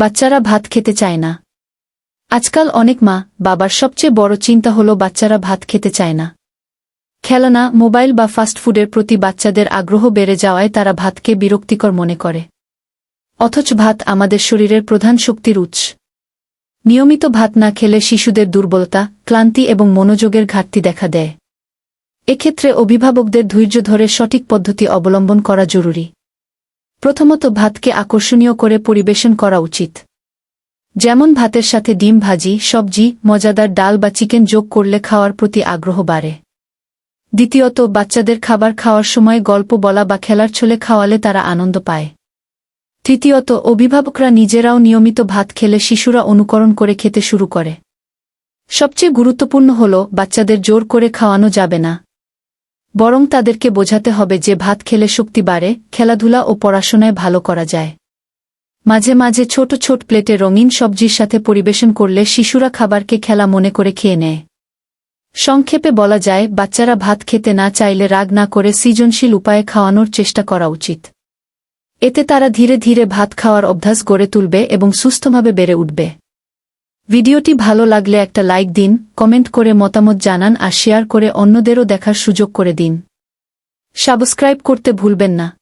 বাচ্চারা ভাত খেতে চায় না। আজকাল অনেক মা বাবার সবচেয়ে বড় চিন্তা হলো বাচ্চারা ভাত খেতে চায় না। খেলনা, মোবাইল বা ফাস্টফুডের প্রতি বাচ্চাদের আগ্রহ বেড়ে যাওয়ায় তারা ভাতকে বিরক্তিকর মনে করে। অথচ ভাত আমাদের শরীরের প্রধান শক্তির উৎস। নিয়মিত ভাত না খেলে শিশুদের দুর্বলতা, ক্লান্তি এবং মনোযোগের ঘাটতি দেখা দেয়। এক্ষেত্রে অভিভাবকদের ধৈর্য ধরে সঠিক পদ্ধতি অবলম্বন করা জরুরি। প্রথমত ভাতকে আকর্ষণীয় করে পরিবেশন করা উচিত। যেমন ভাতের সাথে ডিম ভাজি, সবজি, মজাদার ডাল বা চিকেন যোগ করলে খাওয়ার প্রতি আগ্রহ বাড়ে। দ্বিতীয়ত, বাচ্চাদের খাবার খাওয়ার সময় গল্প বলা বা খেলার ছলে খাওয়ালে তারা আনন্দ পায়। তৃতীয়ত, অভিভাবকরা নিজেরাও নিয়মিত ভাত খেলে শিশুরা অনুকরণ করে খেতে শুরু করে। সবচেয়ে গুরুত্বপূর্ণ হল, বাচ্চাদের জোর করে খাওয়ানো যাবে না। বরং তাদেরকে বোঝাতে হবে যে ভাত খেলে শক্তি বাড়ে, খেলাধুলা ও পড়াশোনায় ভালো করা যায়। মাঝে মাঝে ছোট ছোট প্লেটে রঙিন সবজির সাথে পরিবেশন করলে শিশুরা খাবারকে খেলা মনে করে খেয়ে নেয়। সংক্ষেপে বলা যায়, বাচ্চারা ভাত খেতে না চাইলে রাগ না করে সৃজনশীল উপায়ে খাওয়ানোর চেষ্টা করা উচিত। এতে তারা ধীরে ধীরে ভাত খাওয়ার অভ্যাস গড়ে তুলবে এবং সুস্থভাবে বেড়ে উঠবে। ভিডিওটি ভালো লাগলে একটা লাইক দিন, কমেন্ট করে মতামত জানান আর শেয়ার করে অন্যদেরও দেখার সুযোগ করে দিন। সাবস্ক্রাইব করতে ভুলবেন না।